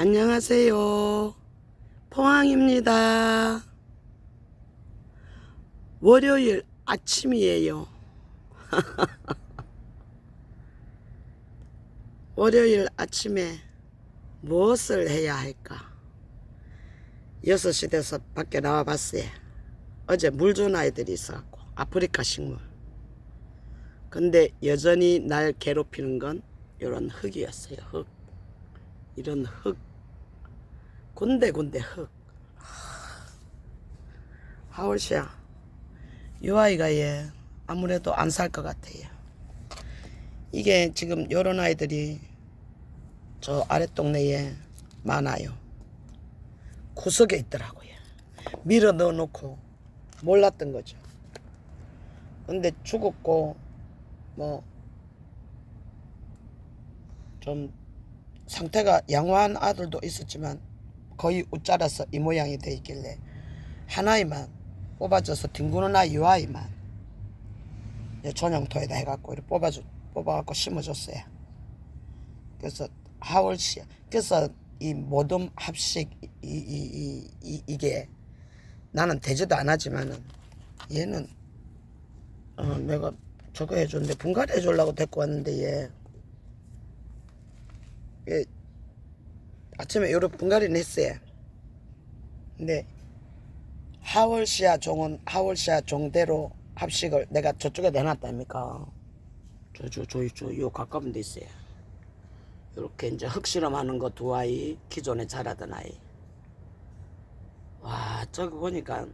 안녕하세요. 포항입니다. 월요일 아침이에요. 월요일 아침에 무엇을 해야 할까? 6시 돼서 밖에 나와 봤어요. 어제 물 준 아이들이 있어갖고, 아프리카 식물. 근데 여전히 날 괴롭히는 건 이런 흙이었어요, 흙. 이런 흙. 군데군데 흙. 하울씨야, 이 아이가 얘 아무래도 안 살 것 같아요. 이게 지금 요런 아이들이 저 아랫동네에 많아요. 구석에 있더라고요. 밀어 넣어놓고 몰랐던 거죠. 근데 죽었고 뭐 좀 상태가 양호한 아들도 있었지만 거의 웃자라서 이 모양이 돼 있길래 하나이만 뽑아줘서 뒹구는 아이 요 아이만 이제 전용토에다 해갖고 이렇게 뽑아줘 뽑아갖고 심어줬어요. 그래서 하월씨 그래서 이 모둠 합식 이, 이, 이, 이, 이게 나는 되지도 않았지만은 얘는 어 내가 저거 해줬는데 분갈이 해주려고 데리고 왔는데 얘, 얘 아침에 요런 분갈이는 했어요. 근데 하월시아 종은 하월시아 종대로 합식을 내가 저쪽에 내놨다니까. 저 저 저 저 요 가까운 데 있어요. 이렇게 이제 흙실험하는 거 두 아이 기존에 자라던 아이. 와 저기 보니까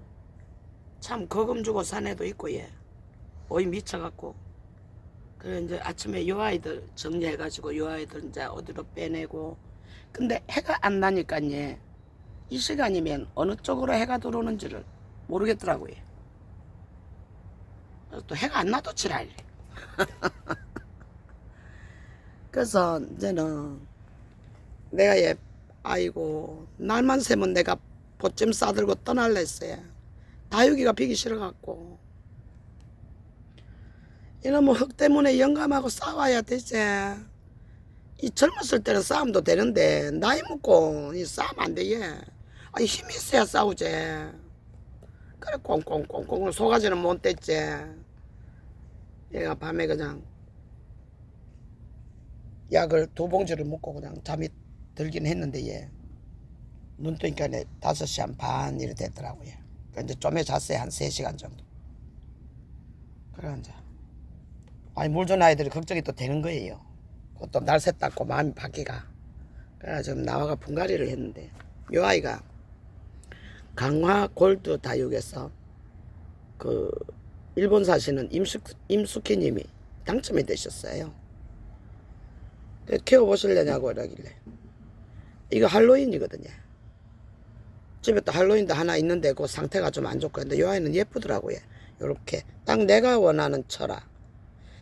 참 거금 주고 산 애도 있고 얘. 오이 미쳐갖고. 그래 이제 아침에 요 아이들 정리해가지고 요 아이들 이제 어디로 빼내고. 근데 해가 안 나니까 얘. 이 시간이면 어느 쪽으로 해가 들어오는지를 모르겠더라고요. 또 해가 안 나도 지랄. 그래서 이제는 내가 얘 아이고 날만 새면 내가 보찜 싸들고 떠날래 했어요. 다육이가 비기 싫어갖고 이놈의 흙 때문에 영감하고 싸워야 되지. 이 젊었을 때는 싸움도 되는데 나이 먹고 이 싸움 안 돼. 얘. 아니 힘이 있어야 싸우지. 그래 꽁꽁꽁꽁 속아지는 못 됐지. 얘가 밤에 그냥 약을 두 봉지를 먹고 그냥 잠이 들긴 했는데 얘. 눈 뜨니까 네 다섯 시 한 반 이래 됐더라고요. 그러니까 이제 좀에 잤어요. 한 세 시간 정도. 그래 이제 아니 물준 아이들이 걱정이 또 되는 거예요. 그것도 날새 닦고 마음이 바뀌가. 그래 지금 나와가 분갈이를 했는데 요 아이가 강화 골드 다육에서 그 일본 사시는 임숙 임숙희님이 당첨이 되셨어요. 그래서 키워보실래냐고 이러길래 이거 할로윈이거든요. 집에 또 할로윈도 하나 있는데 그 상태가 좀 안 좋고 근데 이 아이는 예쁘더라고요. 요렇게 딱 내가 원하는 철화.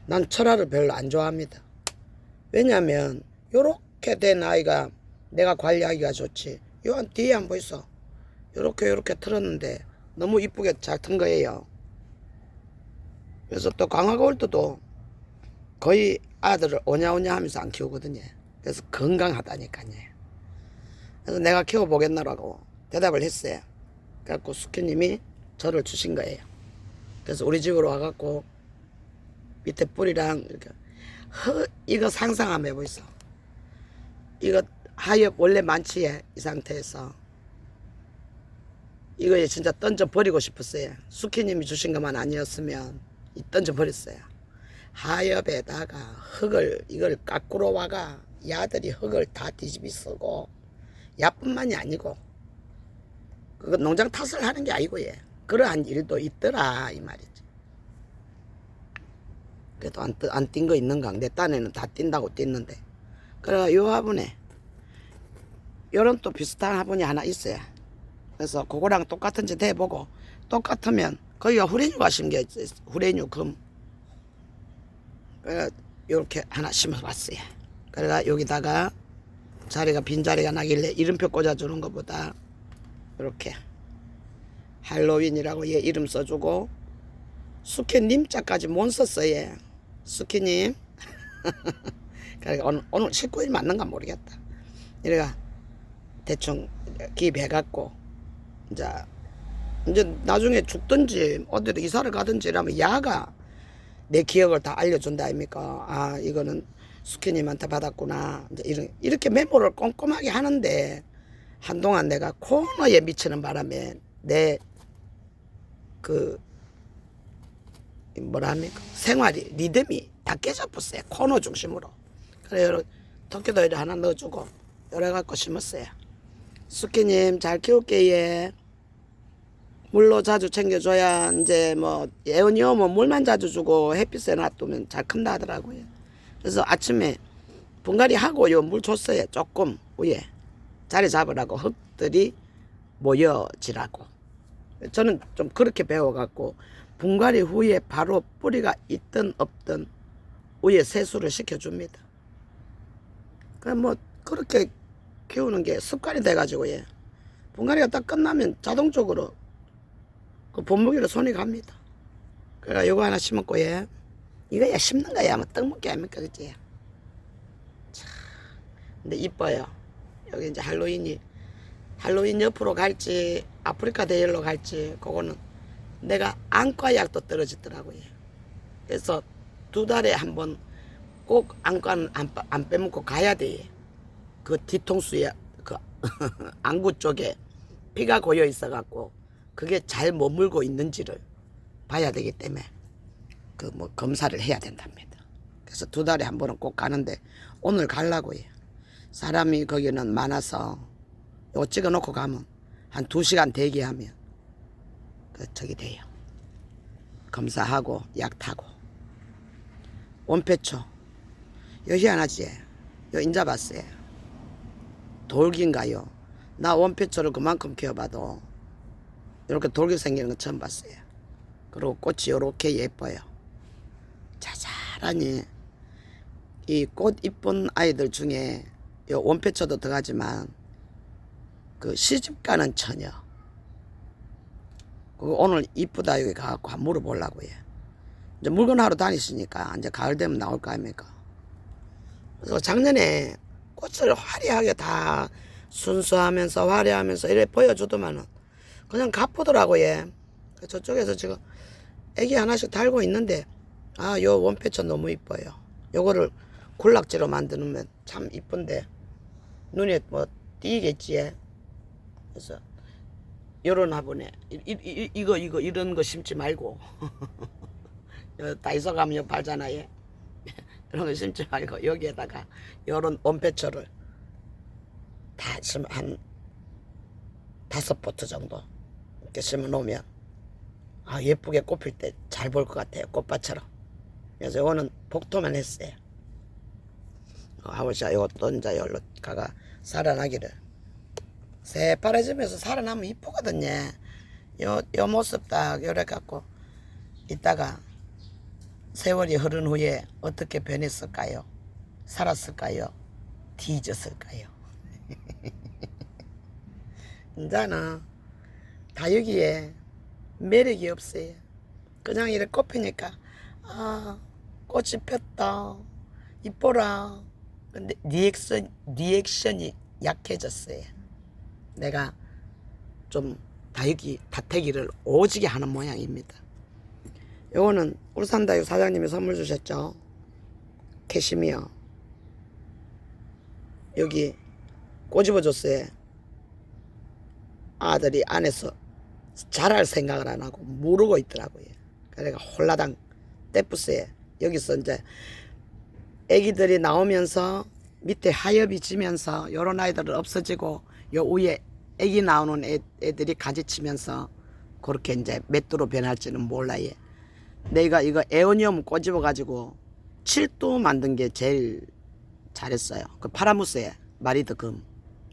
난 철화를 별로 안 좋아합니다. 왜냐면 요렇게 된 아이가 내가 관리하기가 좋지. 요한 뒤에 안 보이소. 요렇게 요렇게 틀었는데 너무 이쁘게 잘 튼 거예요. 그래서 또 강화골드도 거의 아들을 오냐오냐 하면서 안 키우거든요. 그래서 건강하다니까요. 그래서 내가 키워보겠나라고 대답을 했어요. 그래갖고 수키님이 저를 주신 거예요. 그래서 우리 집으로 와갖고 밑에 뿌리랑 이렇게 허, 이거 상상 한번 해보이소. 이거 하엽 원래 많지에 이 상태에서 이거 진짜 던져 버리고 싶었어요. 수키님이 주신 것만 아니었으면 이 던져 버렸어요. 하엽에다가 흙을 이걸 깎으러 와가 야들이 흙을 다 뒤집이 쓰고 야뿐만이 아니고 그거 농장 탓을 하는 게 아니고 예 그러한 일도 있더라 이 말이지. 그래도 안뛴 거 있는가? 내 딴에는 다 뛴다고 뛰는데. 그래 요 화분에 요런 또 비슷한 화분이 하나 있어요. 그래서 그거랑 똑같은 짓 해보고 똑같으면 거기가 후레뉴가 심겨. 후레뉴 금. 그래 요렇게 하나 심어봤어요. 그래가 여기다가 자리가 빈 자리가 나길래 이름표 꽂아주는 것보다 이렇게 할로윈이라고 얘 이름 써주고 수케님자까지 못 썼어요. 수케님. 그러니까 오늘, 오늘 19일 맞는가 모르겠다. 이래가 대충 기입해갖고 이제 이제 나중에 죽든지 어디로 이사를 가든지 이러면 야가 내 기억을 다 알려준다 아닙니까? 아 이거는 수키님한테 받았구나. 이제 이런 이렇게 메모를 꼼꼼하게 하는데 한동안 내가 코너에 미치는 바람에 내그 뭐라 합니까? 생활이 리듬이 다 깨져버렸어요. 코너 중심으로. 그래요. 토끼도일에 하나 넣어주고 여러 갖고 심었어요. 수키님 잘 키울게 예. 물로 자주 챙겨줘야 이제 뭐 예언이 오면 물만 자주 주고 햇빛에 놔두면 잘 큰다 하더라고요. 그래서 아침에 분갈이 하고 요 물 줬어요 조금 위에 자리 잡으라고 흙들이 모여지라고. 저는 좀 그렇게 배워갖고 분갈이 후에 바로 뿌리가 있든 없든 위에 세수를 시켜줍니다. 그럼 뭐 그렇게 키우는 게 습관이 돼가지고 예. 분갈이가 딱 끝나면 자동적으로 그 본무기로 손이 갑니다. 그래 요거 하나 심었고 예. 이거야 심는 거야 뭐 떡먹기 아닙니까 그치? 참 근데 이뻐요. 여기 이제 할로윈이 할로윈 옆으로 갈지 아프리카 대열로 갈지 그거는 내가 안과 약도 떨어지더라고요. 그래서 두 달에 한 번 꼭 안과는 안, 빠- 안 빼먹고 가야 돼. 그 뒤통수에 그 안구 쪽에 피가 고여 있어 갖고 그게 잘 머물고 있는지를 봐야 되기 때문에 그 뭐 검사를 해야 된답니다. 그래서 두 달에 한 번은 꼭 가는데 오늘 가려고요. 사람이 거기는 많아서 요거 찍어 놓고 가면 한 두 시간 대기하면 그 저기 돼요. 검사하고 약 타고 원패초 요 희한하지? 요 인자 봤어요. 돌기인가요? 나 원패초를 그만큼 키워봐도 이렇게 돌기 생기는 건 처음 봤어요. 그리고 꽃이 요렇게 예뻐요. 자잘하니 이 꽃 이쁜 아이들 중에 요 원패초도 들어가지만 그 시집 가는 처녀 오늘 이쁘다 여기 가갖고 한번 물어보려고요. 이제 물건 하러 다니시니까 이제 가을 되면 나올 거 아닙니까? 그래서 작년에 꽃을 화려하게 다 순수하면서 화려하면서 이래 보여주더만은 그냥 가쁘더라고 요 저쪽에서 지금 애기 하나씩 달고 있는데 아 요 원패처 너무 이뻐요. 요거를 군락지로 만드면 참 이쁜데 눈에 뭐 띄겠지. 그래서 요런 화분에 이, 이, 이, 이 거 이거 이런 거 심지 말고. 요 다이소 가면 요 팔잖아요. 이런 거 심지 말고 여기에다가 요런 원패처를 다 심어 한 다섯 포트 정도 이렇게 심어 놓으면 아 예쁘게 꽃필 때 잘 볼 것 같아요 꽃밭처럼. 그래서 요거는 복토만 했어요. 어, 아버지가 요것도 이제 열로 가가 살아나기를 새파래지면서 살아나면 이쁘거든요 요, 요 모습 딱 요래 갖고 이따가 세월이 흐른 후에 어떻게 변했을까요 살았을까요 뒤졌을까요 이제는 다육이에 매력이 없어요. 그냥 이렇게 꽃피니까 아 꽃이 폈다 이뻐라. 근데 리액션 리액션이 약해졌어요. 내가 좀 다육이 다태기를 오지게 하는 모양입니다. 요거는 울산다육 사장님이 선물 주셨죠. 캐시미어 여기 꼬집어 줬어요. 아들이 안에서 잘할 생각을 안 하고 모르고 있더라고요. 그래가 홀라당 떼뿌스에 여기서 이제 애기들이 나오면서 밑에 하엽이 지면서 요런 아이들은 없어지고 요 위에 애기 나오는 애, 애들이 가지치면서 그렇게 이제 맷도로 변할지는 몰라요. 내가 이거 에오니움 꼬집어 가지고 칠도 만든 게 제일 잘했어요. 그 파라무스에 마리드 금.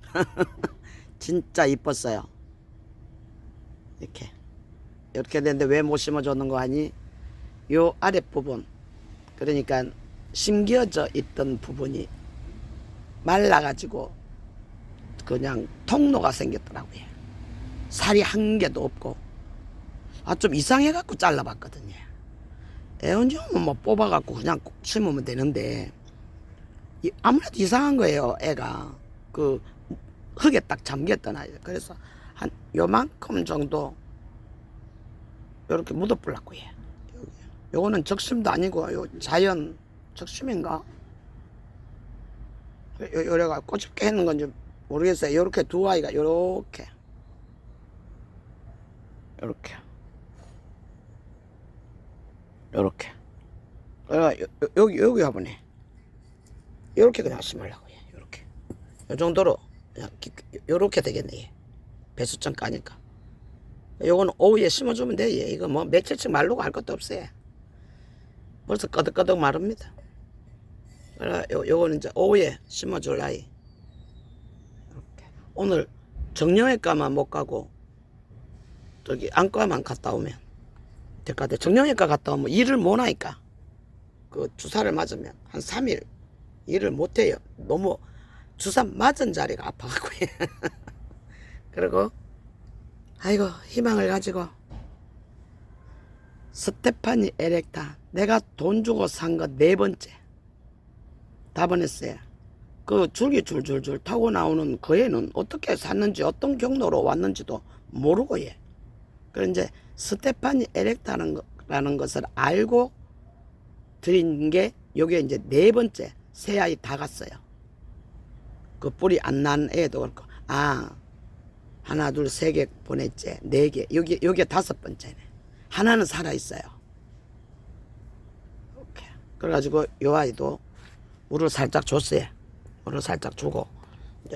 진짜 이뻤어요. 이렇게 이렇게 됐는데 왜 못 심어줬는 거 아니? 요 아랫부분 그러니까 심겨져 있던 부분이 말라가지고 그냥 통로가 생겼더라고요. 살이 한 개도 없고 아 좀 이상해갖고 잘라봤거든요. 애언지움은 뭐 뽑아갖고 그냥 꼭 심으면 되는데 이- 아무래도 이상한 거예요 애가 그 흙에 딱 잠겼던 아이 그래서 한 요만큼 정도 요렇게 묻어불라고 해. 요거는 적심도 아니고 요 자연 적심인가 요, 요래가 꼬집게 했는 건지 모르겠어요. 요렇게 두 아이가 요렇게. 요렇게. 요렇게. 여기 여기 화분에. 요렇게 그냥 심으려고 해 요렇게. 요 정도로 그냥 기- 요렇게 되겠네 얘. 배수점 까니까. 요거는 오후에 심어주면 돼 얘. 이거 뭐 며칠씩 말르고 할 것도 없어요 벌써 끄덕끄덕 마릅니다. 요거는 이제 오후에 심어줄 아이. 이렇게 오늘 정형외과만 못 가고 저기 안과만 갔다 오면 될 것 같아 정형외과 갔다 오면 일을 못 하니까 그 주사를 맞으면 한 3일 일을 못 해요. 너무 주사 맞은 자리가 아파갖고 그리고 아이고 희망을 가지고 스테파니 에렉타 내가 돈 주고 산 거 네 번째 다 보냈어요 그 줄기 줄줄줄 타고 나오는 그 애는 어떻게 샀는지 어떤 경로로 왔는지도 모르고 얘 그래 이제 스테파니 에렉타라는 것을 알고 드린 게 요게 이제 네 번째 새 아이 다 갔어요. 그 뿌리 안 난 애도 그렇고 아 하나 둘 세 개 보냈지. 네 개. 여기 여기 다섯 번째네. 하나는 살아 있어요. 그래가지고 요 아이도 물을 살짝 줬어요 물을 살짝 주고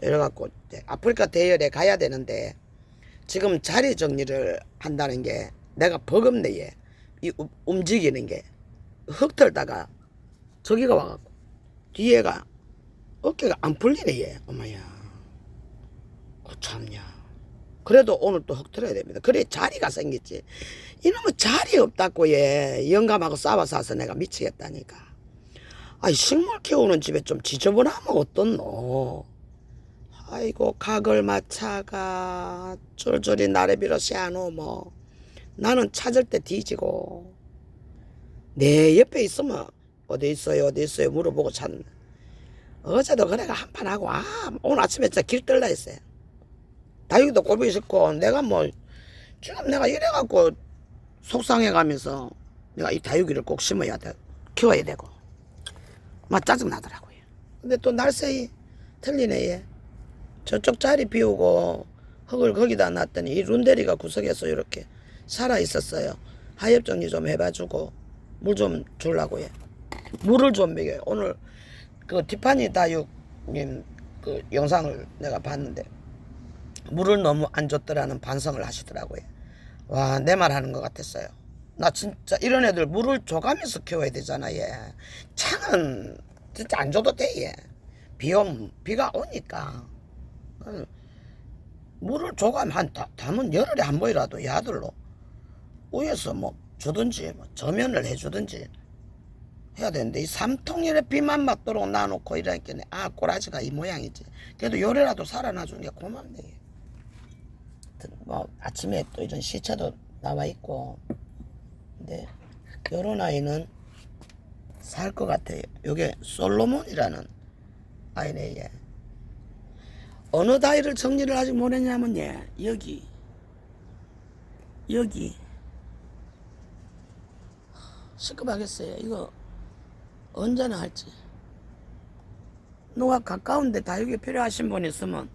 이래갖고 아프리카 대열에 가야 되는데 지금 자리 정리를 한다는 게 내가 버겁네 얘. 이 우- 움직이는 게. 흙털다가 저기가 와갖고 뒤에가 어깨가 안 풀리네 얘. 어머야. 어 참냐. 그래도 오늘 또 흙털어야 됩니다. 그래 자리가 생겼지. 이놈은 자리 없다고 얘. 영감하고 싸워서 내가 미치겠다니까 아이 식물 키우는 집에 좀 지저분하면 어떻노? 아이고 가글마차가. 쫄쫄이 나를 빌어 씨아노 뭐 나는 찾을 때 뒤지고. 내 옆에 있으면 어디 있어요 어디 있어요 물어보고 찾는 어제도 그래가 한판 하고 아 오늘 아침에 진짜 길 떨라 했어요. 다육이도 꼴보기 싫고 내가 뭐 지금 내가 이래갖고 속상해가면서 내가 이 다육이를 꼭 심어야 돼 키워야 되고 막 짜증 나더라고요 근데 또 날쌔이 틀리네 얘 저쪽 자리 비우고 흙을 거기다 놨더니 이 룬데리가 구석에서 이렇게 살아 있었어요. 하엽 정리 좀 해봐주고 물좀 주려고 해. 물을 좀 먹여요. 오늘 그 티파니 다육님 그 영상을 내가 봤는데 물을 너무 안 줬더라는 반성을 하시더라고요. 와 내 말 하는 것 같았어요. 나 진짜 이런 애들 물을 줘가면서 키워야 되잖아 얘. 창은 진짜 안 줘도 돼 얘. 비 오면 비가 오니까. 어, 물을 줘가면 한 다- 담은 열흘에 한 번이라도 야들로. 위에서 뭐 주든지 뭐 저면을 해주든지 해야 되는데 이 삼통열에 비만 맞도록 놔놓고 이러니까 아 꼬라지가 이 모양이지. 그래도 요래라도 살아나주는 게 고맙네. 뭐 아침에 또 이런 시체도 나와 있고 근데 요런 아이는 살 것 같아요. 요게 솔로몬이라는 아이네 얘. 어느 다이를 정리를 아직 못했냐면 예 여기. 여기. 시급하겠어요. 이거 언제나 할지. 누가 가까운데 다육이 필요하신 분 있으면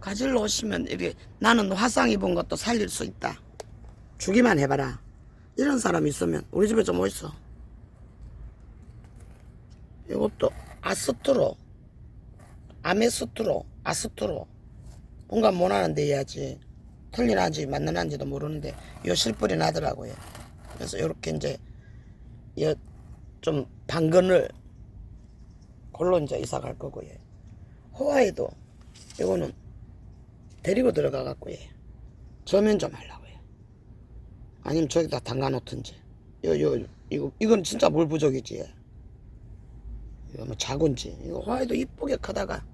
가지러 오시면 이렇게 나는 화상 입은 것도 살릴 수 있다. 주기만 해봐라 이런 사람 있으면 우리 집에 좀 오있어? 이것도 아스트로. 아메스트로 아스트로. 뭔가 못하는데 해야지. 틀리는지 맞는지도 모르는데 요 실뿔이 나더라고요. 그래서 요렇게 이제 요좀 방건을 골로 이제 이사 갈 거고요. 호화에도 이거는 데리고 들어가 갖고요. 저면 좀 하려고요 아니면 저기다 담가 놓든지 요 요 이거 이건 진짜 물 부족이지 이거 뭐 작은지 이거 호화에도 이쁘게 크다가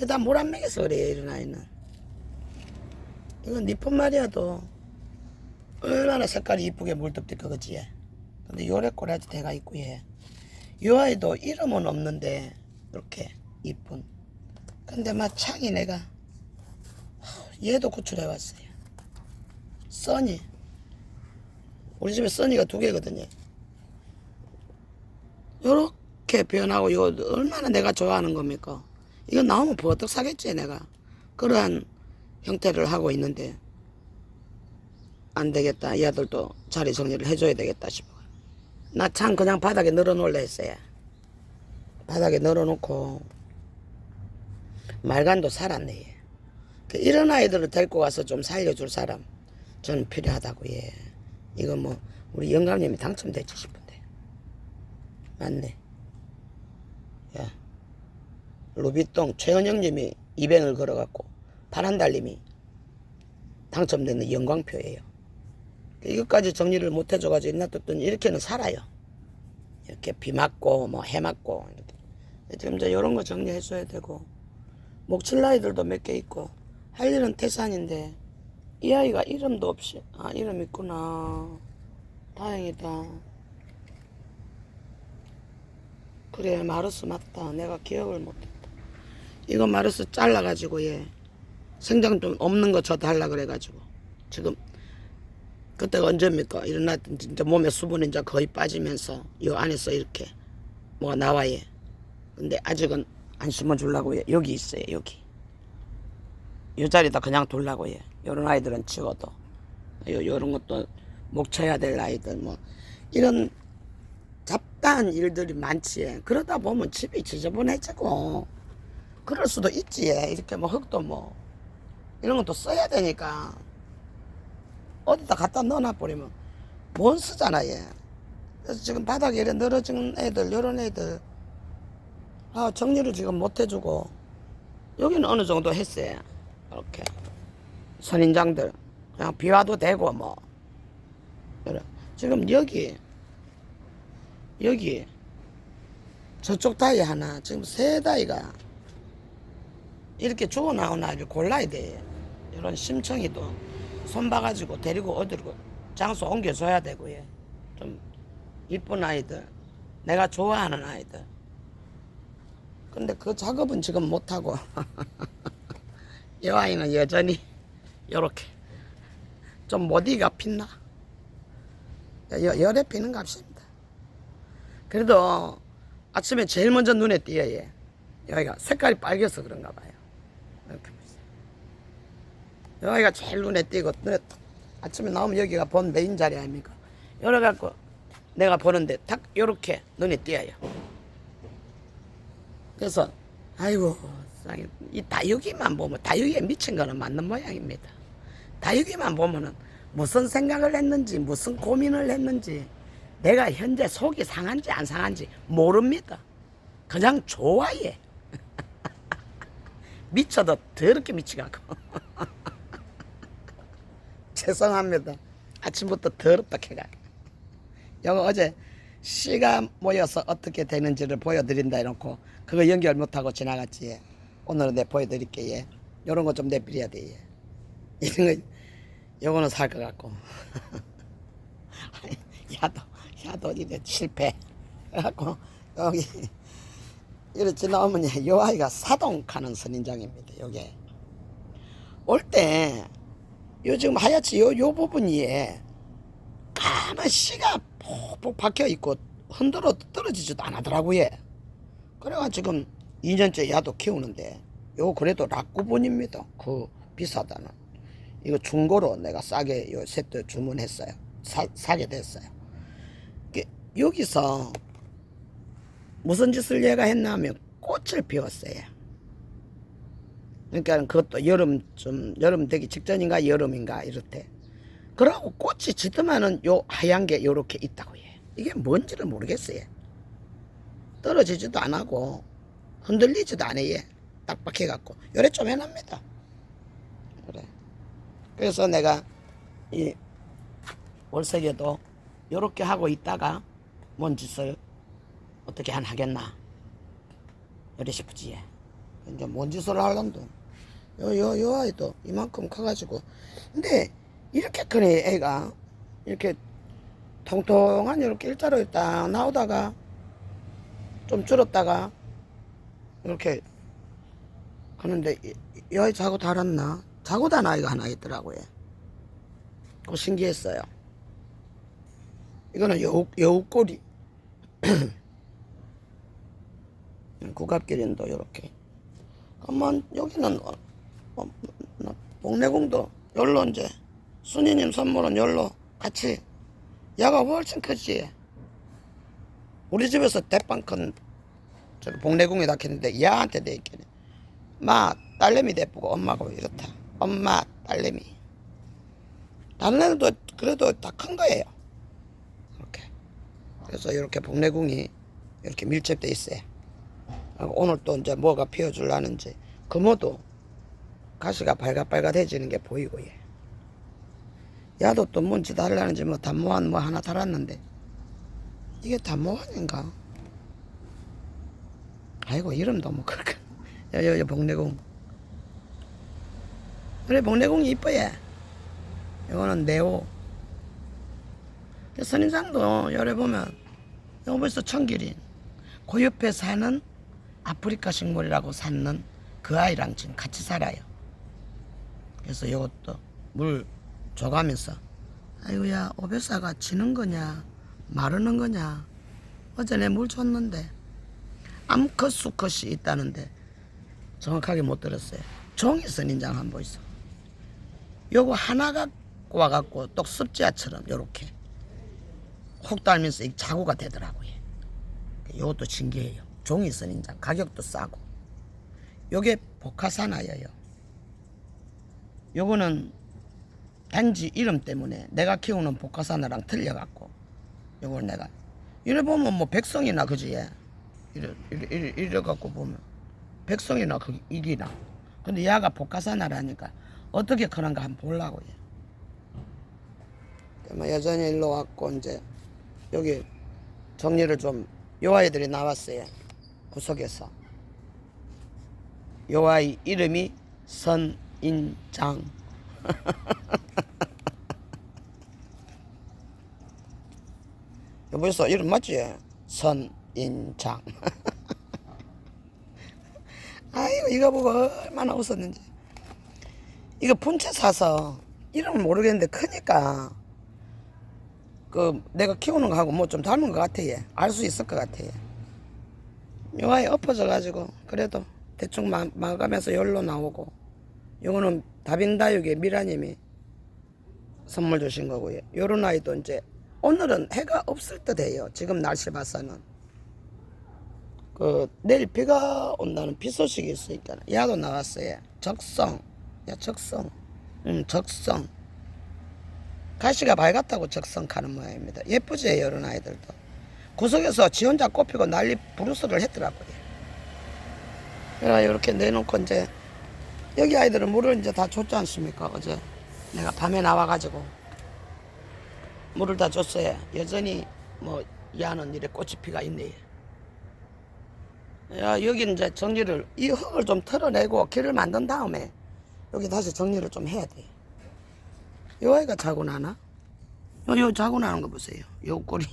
얘다 물 안 먹여서 그래 이런 아이는 이건 니뿐 말이야도 얼마나 색깔이 이쁘게 거겠지 얘. 근데 요래 꼬라지 대가 있고 얘. 요 아이도 이름은 없는데 이렇게 이쁜 근데 막 창이 내가 얘도 구출해 왔어요. 써니. 우리 집에 써니가 두 개거든요. 요렇게 변하고 이거 얼마나 내가 좋아하는 겁니까? 이거 나오면 버떡 사겠지 내가. 그러한 형태를 하고 있는데 안 되겠다. 이 아들도 자리 정리를 해줘야 되겠다 싶어. 나 참 그냥 바닥에 널어놓을래 했어요. 바닥에 널어놓고 말간도 살았네. 얘. 그 이런 아이들을 데리고 가서 좀 살려줄 사람 저는 필요하다고 예. 이거 뭐 우리 영감님이 당첨됐지 싶은데 맞네. 야 루비똥 최은영님이 200을 걸어갖고 파란달님이 당첨되는 영광표예요. 이것까지 정리를 못 해줘가지고 놔뒀더니 이렇게는 살아요. 이렇게 비 맞고 뭐 해 맞고. 지금 이제 이런 거 정리해줘야 되고 목칠 아이들도 몇 개 있고 할 일은 태산인데 이 아이가 이름도 없이. 아 이름 있구나. 다행이다. 그래 마르스 맞다. 내가 기억을 못했다. 이거 마르스 잘라가지고 얘. 생장 좀 없는 거 저 달라 그래가지고. 지금 그때가 언제입니까? 일어났더니 진짜 몸에 수분이 이제 거의 빠지면서 이 안에서 이렇게 뭐가 나와요 근데 아직은 안 심어주려고 해 여기 있어요 여기. 이 자리다 그냥 둘라고 해 요런 아이들은 치워도 요, 요런 것도 목 쳐야 될 아이들 뭐. 이런 잡다한 일들이 많지. 그러다 보면 집이 지저분해지고 그럴 수도 있지. 이렇게 뭐 흙도 뭐. 이런 것도 써야 되니까. 어디다 갖다 넣어놔 버리면 못 쓰잖아 얘. 그래서 지금 바닥에 이래 늘어진 애들 요런 애들. 아 정리를 지금 못 해주고. 여기는 어느 정도 했어요. 이렇게 선인장들. 그냥 비와도 되고 뭐. 지금 여기 여기 저쪽 다이 하나 지금 세 다이가 이렇게 죽어 나온 아이를 골라야 돼. 이런 심청이도 손 봐가지고 데리고 어디로 장소 옮겨줘야 되고 예. 좀 이쁜 아이들 내가 좋아하는 아이들. 근데 그 작업은 지금 못하고. 이 아이는 여전히 요렇게. 좀 못이가 핀나 여, 열에 피는 값입니다. 그래도 아침에 제일 먼저 눈에 띄어요 얘. 여기가 색깔이 빨개서 그런가 봐요. 이렇게 여기가 제일 눈에 띄고 눈에 탁 아침에 나오면 여기가 본 메인 자리 아닙니까? 열어 갖고 내가 보는데 탁 요렇게 눈에 띄어요. 그래서 아이고 이 다육이만 보면 다육이에 미친 거는 맞는 모양입니다. 다육이만 보면은 무슨 생각을 했는지 무슨 고민을 했는지 내가 현재 속이 상한지 안 상한지 모릅니다. 그냥 좋아해. 미쳐도 더럽게 미치갖고. 죄송합니다. 아침부터 더럽다 캐가. 이거 어제 씨가 모여서 어떻게 되는지를 보여드린다 해놓고 그거 연결 못하고 지나갔지. 오늘은 내 보여드릴게. 예. 요런 거 좀 내버려야 돼. 예. 이런 거, 요거는 살 것 같고. 야도, 야도 이래 실패. 그래갖고 여기 이렇게 나오면 요 아이가 사동하는 선인장입니다. 요게. 올 때, 요 지금 하얗지, 요, 요 부분이 예. 까만 씨가 폭폭 박혀 있고 흔들어 떨어지지도 않더라고요. 그래가 지금 2년째 야도 키우는데 요 그래도 락구본입니다. 그 비싸다는 이거 중고로 내가 싸게 요 세트 주문했어요. 사, 사게 됐어요. 여기서 무슨 짓을 얘가 했냐면 꽃을 피웠어요. 그러니까 그것도 여름쯤 여름 되기 직전인가 여름인가 이렇대. 그러고 꽃이 짙으면은 요 하얀 게 요렇게 있다고 해. 이게 뭔지를 모르겠어요. 떨어지지도 안 하고 흔들리지도 않아요. 얘. 딱박해 갖고 요래 좀 해납니다. 그래. 그래서 내가 이 월세계도 요렇게 하고 있다가 뭔 짓을 어떻게 안 하겠나 요래 싶지 얘. 이제 뭔 짓을 하려는데 요요 요 아이도 이만큼 커가지고 근데 이렇게 크네 애가 이렇게 통통한 이렇게 일자로 딱 나오다가 좀 줄었다가 이렇게 이 아이 자고 달았나 자고 단 아이가 하나 있더라고요. 그 신기했어요. 이거는 여우, 여우꼬리. 국갑기린도 이렇게. 한번 여기는 어, 어, 나 복내공도 열로 이제 순이님 선물은 열로 같이 야가 훨씬 크지. 우리 집에서 대빵 큰 저기 복내공이 낚였는데 야한테 돼 있겠네. 마 딸내미 대쁘고 엄마가 이렇다. 엄마 딸내미. 애들도 그래도 다 큰 거예요. 이렇게. 그래서 이렇게 복내궁이 이렇게 밀접돼 있어요. 오늘 또 이제 뭐가 피어줄라는지 금호도 가시가 빨갛빨갛해지는 게 보이고 예. 야도 또 뭔지 달라는지 뭐 단모한 뭐 하나 달았는데 이게 단모한인가? 아이고 이름도 뭐 그렇게 여여 복내궁 그래 복내궁이 이뻐요. 이거는 네오. 선인장도 열에 보면 여기 벌써 청기린. 그 옆에 사는 아프리카 식물이라고 사는 그 아이랑 지금 같이 살아요. 그래서 이것도 물 줘가면서 아이고야 오베사가 지는 거냐 마르는 거냐 어제 내 물 줬는데 암컷 수컷이 있다는데 정확하게 못 들었어요. 종이 선인장 한번 있어. 요거 하나 갖고 와갖고 똑 습지야처럼 요렇게 혹 달면서 이 자구가 되더라고요. 요것도 신기해요. 종이 선인장 가격도 싸고 요게 보카사나예요. 요거는 단지 이름 때문에 내가 키우는 보카사나랑 틀려갖고 요걸 내가 이래 보면 뭐 백성이나 그지 예. 이래 이래 이래, 이래 갖고 보면 백성이나 그 이기나 근데 얘가 보카사나라니까 어떻게 그런가 한번 보려고요. 뭐 여전히 일로 왔고 이제 여기 정리를 좀 요 아이들이 나왔어요. 구석에서. 요 아이 이름이 선인장. 여보서 이름 맞지? 선인장. 아이고 이거 보고 얼마나 웃었는지. 이거 분체 사서 이름을 모르겠는데 크니까 그 내가 키우는 거하고 뭐 좀 닮은 것 같아 얘. 알 수 있을 것 같아 얘. 요 아이 엎어져 가지고 그래도 대충 마, 마감해서 열로 나오고 요거는 다빈다육의 미라님이 선물 주신 거고요. 요런 아이도 이제 오늘은 해가 없을 듯 해요. 지금 날씨 봐서는. 그 내일 비가 온다는 비 소식이 있으니까 야도 나왔어요. 적성. 야 적성. 음 적성. 가시가 밝았다고 적성하는 모양입니다. 예쁘지 이런 아이들도. 구석에서 지 혼자 꼽히고 난리 부르스를 했더라고요. 이렇게 내놓고 이제 여기 아이들은 물을 이제 다 줬지 않습니까? 어제 내가 밤에 나와가지고 물을 다 줬어요. 여전히 뭐 야는 이래 꽃이 피가 있네. 야 여기 이제 정리를 이 흙을 좀 털어내고 길을 만든 다음에 여기 다시 정리를 좀 해야 돼. 요 아이가 자고 나나? 요, 요 자고 나는 거 보세요. 요 꼬리.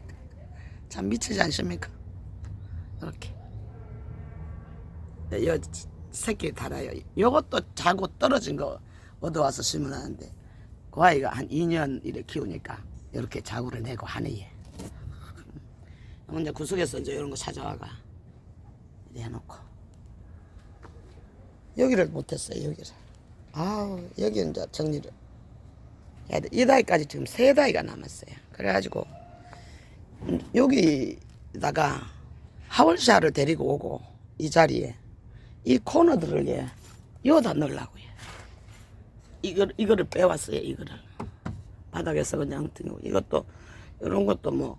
참 미치지 않습니까? 이렇게. 요 새끼 달아요. 요것도 자고 떨어진 거 얻어와서 심으라는데 그 아이가 한 2년 이래 키우니까 이렇게 자구를 내고 하네 얘. 이제 구석에서 이제 이런 거 찾아와가 해놓고 여기를 못했어요 여기를. 아우 여기 이제 정리를. 이 다이까지 지금 세 다이가 남았어요. 그래가지고 음, 여기다가 하월샤를 데리고 오고 이 자리에 이 코너들을 예 여기다 넣으려고요. 이거 이거를 빼왔어요. 이거를 바닥에서 그냥 등고 이것도 이런 것도 뭐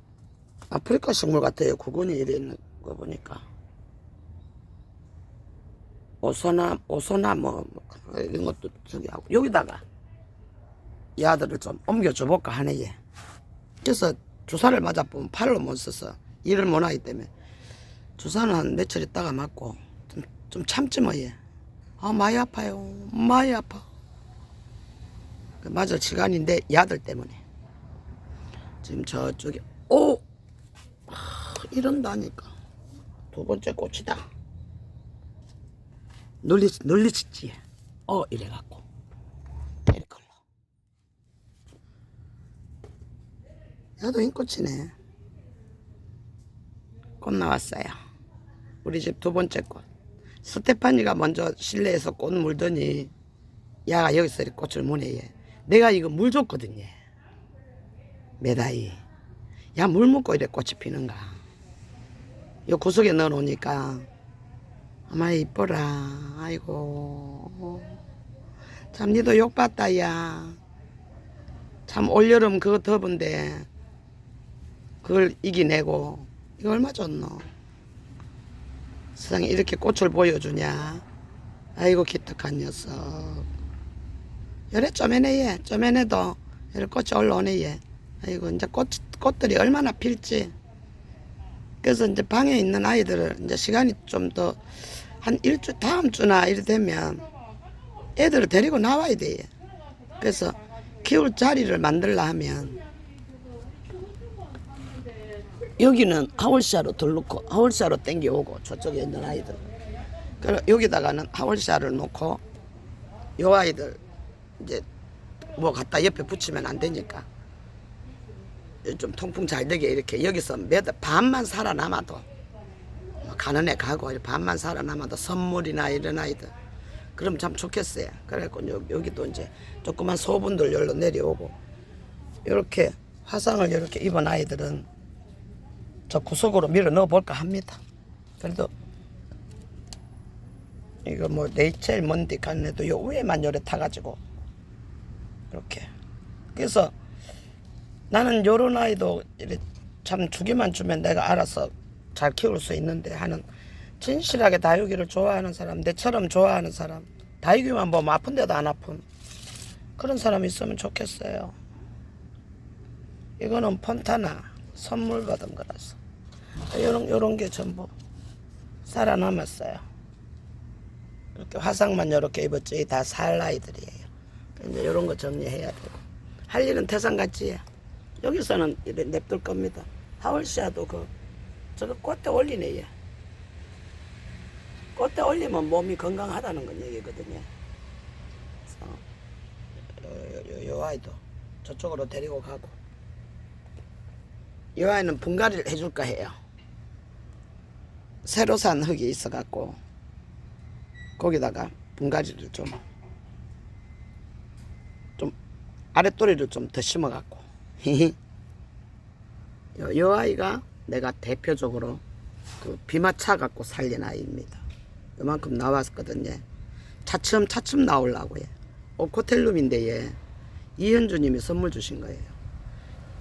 아프리카 식물 같아요. 구근이 이래 있는 거 보니까 오소나 오소나 뭐, 뭐 이런 것도 저기 하고 여기다가 이 아들을 좀 옮겨줘 볼까 하네 얘. 그래서 주사를 맞아 보면 팔로 못 써서 일을 못 하기 때문에 주사는 한 며칠 있다가 맞고 좀, 좀 참지 뭐 얘. 아 많이 아파요. 많이 아파. 그 맞을 시간인데 이 아들 때문에. 지금 저쪽에 오! 아, 이런다니까. 두 번째 꽃이다. 놀리 놀리지 어 이래 갖고. 이렇게 흘러. 야도 흰꽃이네. 꽃 나왔어요. 우리 집 두 번째 꽃 스테파니가 먼저 실내에서 꽃 물더니 야가 여기서 꽃을 무네 얘. 내가 이거 물 줬거든요 메다이. 야물 먹고 이래 꽃이 피는가. 요 구석에 넣어 놓으니까 아마 이뻐라. 아이고. 참 니도 욕봤다 야 참 올여름 그거 더운데 그걸 이기내고 이거 얼마 줬노 세상에 이렇게 꽃을 보여주냐? 아이고 기특한 녀석. 열에 쪼매네 얘. 쪼매네도 이렇게 꽃이 올라오네 얘. 아이고 이제 꽃, 꽃들이 얼마나 필지. 그래서 이제 방에 있는 아이들을 이제 시간이 좀 더 한 일주 다음 주나 이래 되면 애들을 데리고 나와야 돼. 그래서 키울 자리를 만들라 하면 여기는 하월샤로 들놓고 하월샤로 땡겨오고 저쪽에 있는 아이들. 그래 여기다가는 하월샤를 놓고 요 아이들 이제 뭐 갖다 옆에 붙이면 안 되니까 좀 통풍 잘 되게 이렇게 여기서 몇 반만 살아남아도 뭐 가는 애 가고 반만 살아남아도 선물이나 이런 아이들 그럼 참 좋겠어요. 그래갖고 여- 여기도 이제 조그만 소분들 열로 내려오고 이렇게 화상을 이렇게 입은 아이들은 저 구석으로 밀어 넣어 볼까 합니다. 그래도 이거 뭐 네이첼 먼디 간에도 요 위에만 요래 타가지고 이렇게. 그래서 나는 요런 아이도 참 주기만 주면 내가 알아서 잘 키울 수 있는데 하는 진실하게 다육이를 좋아하는 사람 내처럼 좋아하는 사람 다육이만 보면 아픈데도 안 아픈 그런 사람 있으면 좋겠어요. 이거는 폰타나 선물 받은 거라서 요런 요런 게 전부 살아남았어요 이렇게 화상만 이렇게 입었지 다 살 아이들이에요 이제 요런 거 정리해야 되고 할 일은 태산같이 해 여기서는 이래 냅둘 겁니다. 하월시아도 그 저거 꽃대 올리네 얘. 꽃대 올리면 몸이 건강하다는 건 얘기거든요. 그래서 요, 요, 요 아이도 저쪽으로 데리고 가고 이 아이는 분갈이를 해줄까 해요. 새로 산 흙이 있어갖고 거기다가 분갈이를 좀 좀 아랫도리를 좀 더 심어갖고 요, 요 아이가 내가 대표적으로 그 비마차 갖고 살린 아이입니다. 요만큼 나왔거든요. 차츰 차츰 나오려고 해. 오코텔룸인데 얘 이현주님이 선물 주신 거예요.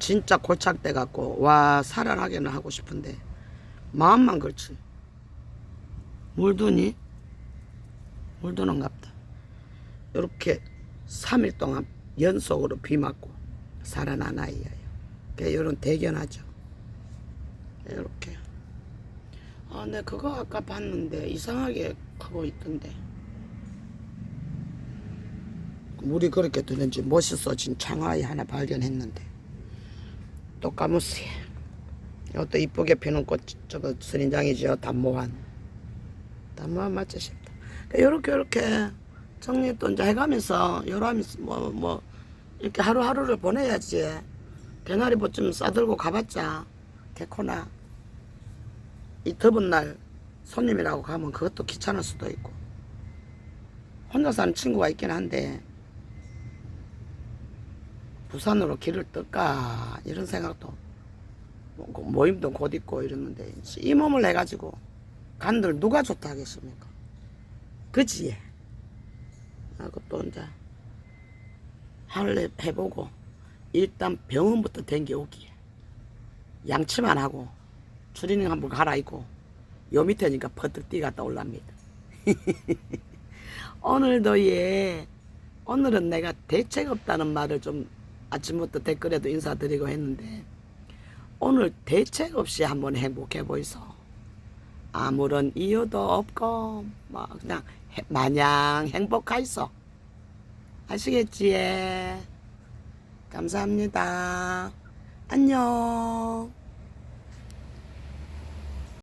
진짜 골착돼 갖고 와 살아나게는 하고 싶은데 마음만 그렇지. 물드니 물드는갑다. 이렇게 3일 동안 연속으로 비 맞고 살아난 아이예요. 이런 대견하죠. 이렇게. 아, 내 그거 아까 봤는데 이상하게 크고 있던데. 물이 그렇게 드는지 멋있어진 창아이 하나 발견했는데 또 까무스. 이것도 이쁘게 피는 꽃 저거 선인장이죠 단모한. 단모한 맞지 싶다. 이렇게 이렇게 정리 또 이제 해가면서 여러 하면서 뭐 뭐. 이렇게 하루하루를 보내야지. 개나리 보 좀 싸들고 가봤자 개코나 이 더운 날 손님이라고 가면 그것도 귀찮을 수도 있고 혼자 사는 친구가 있긴 한데 부산으로 길을 뜰까? 이런 생각도 뭐- 모임도 곧 있고 이러는데 이 몸을 해가지고 간들 누가 좋다 하겠습니까? 그지? 하고 또 이제 하루 해보고 일단 병원부터 댕겨오기 양치만 하고 추리닝 한번 갈아입고 요 밑에니까 퍼뜩 뛰갔다 올랍니다. 오늘도 예 오늘은 내가 대책 없다는 말을 좀 아침부터 댓글에도 인사드리고 했는데 오늘 대책 없이 한번 행복해 보이소 아무런 이유도 없고 뭐 그냥 해- 마냥 행복하이소 아시겠지? 감사합니다. 안녕.